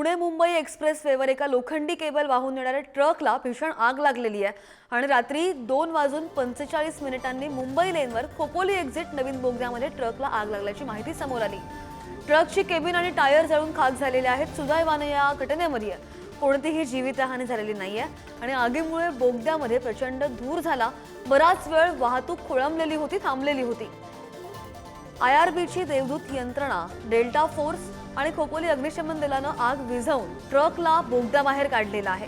Pune Mumbai express वेवर एका लोखंडी केबल वाहून नेणाऱ्या ट्रकला भीषण आग लागलेली आहे. आणि रात्री दोन वाजून पंचेचाळीस मिनिटांनी मुंबई लेनवर खोपोली एक्झिट नवीन बोगद्यामध्ये ट्रकला आग लागल्याची माहिती समोर आली. ट्रकची केबिन आणि टायर जळून खाक झालेले आहेत. सुदैवाने या घटनेमध्ये कोणतीही जीवितहानी झालेली नाहीये. आणि आगीमुळे बोगद्यामध्ये प्रचंड धूर झाला. बराच वेळ वाहतूक खोळंबलेली होती थांबलेली होती. आय आर बीची देवदूत यंत्रणा डेल्टा फोर्स आणि खोपोली अग्निशमन दलानं आग विझवून ट्रकला बोगद्याबाहेर काढलेला आहे.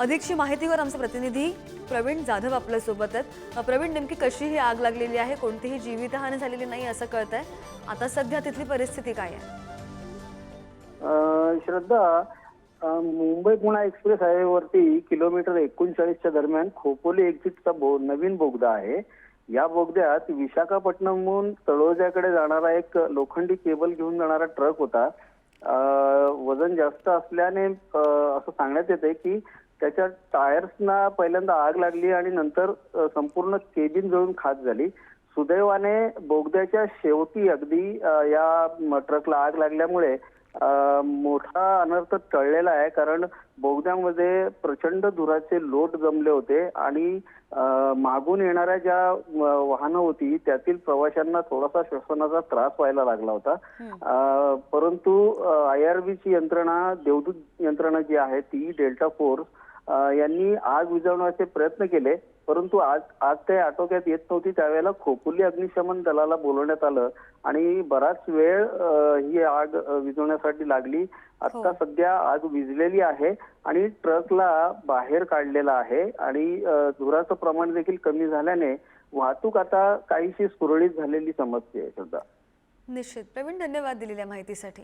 अधिकची माहितीवर आमचे प्रतिनिधी प्रवीण जाधव आपल्यासोबत आहेत प्रवीण नेमकी कशी ही आग लागलेली आहे? कोणतीही जीवितहानी झालेली नाही असं कळतंय. आता सध्या तिथली परिस्थिती काय आहे? श्रद्धा मुंबई पुणे एक्सप्रेस हायवेवरती किलोमीटर एकोणचाळीसच्या दरम्यान खोपोली एक्झिटचा बो नवीन बोगदा आहे. या बोगद्यात विशाखापट्टणमहून तळोजाकडे जाणारा एक लोखंडी केबल घेऊन जाणारा ट्रक होता. वजन जास्त असल्याने असं सांगण्यात येते की त्याच्या टायर्सना पहिल्यांदा आग लागली आणि नंतर संपूर्ण केबिन जळून खात झाली. सुदैवाने बोगद्याच्या शेवटी अगदी या ट्रकला आग लागल्यामुळे मोठा अनर्थ टळलेला आहे कारण बोगद्यामध्ये प्रचंड धुराचे लोट जमले होते आणि मागून येणाऱ्या ज्या वाहनं होती त्यातील प्रवाशांना थोडासा श्वसनाचा त्रास व्हायला लागला होता. परंतु आय आर ची यंत्रणा देवदूत यंत्रणा जी आहे ती डेल्टा फोर्स यांनी आग विझवण्याचे प्रयत्न केले परंतु आज आज ते आटोक्यात येत नव्हती. त्यावेळेला खोपोली अग्निशमन दलाला बोलवण्यात आलं आणि बराच वेळ ही आग विझवण्यासाठी लागली. आता सध्या आग विझलेली आहे आणि ट्रकला बाहेर काढलेला आहे आणि धुराचं प्रमाण देखील कमी झाल्याने वाहतूक आता काहीशी सुरळीत झालेली समजते सध्या निश्चित. प्रवीण धन्यवाद दिलेल्या माहितीसाठी.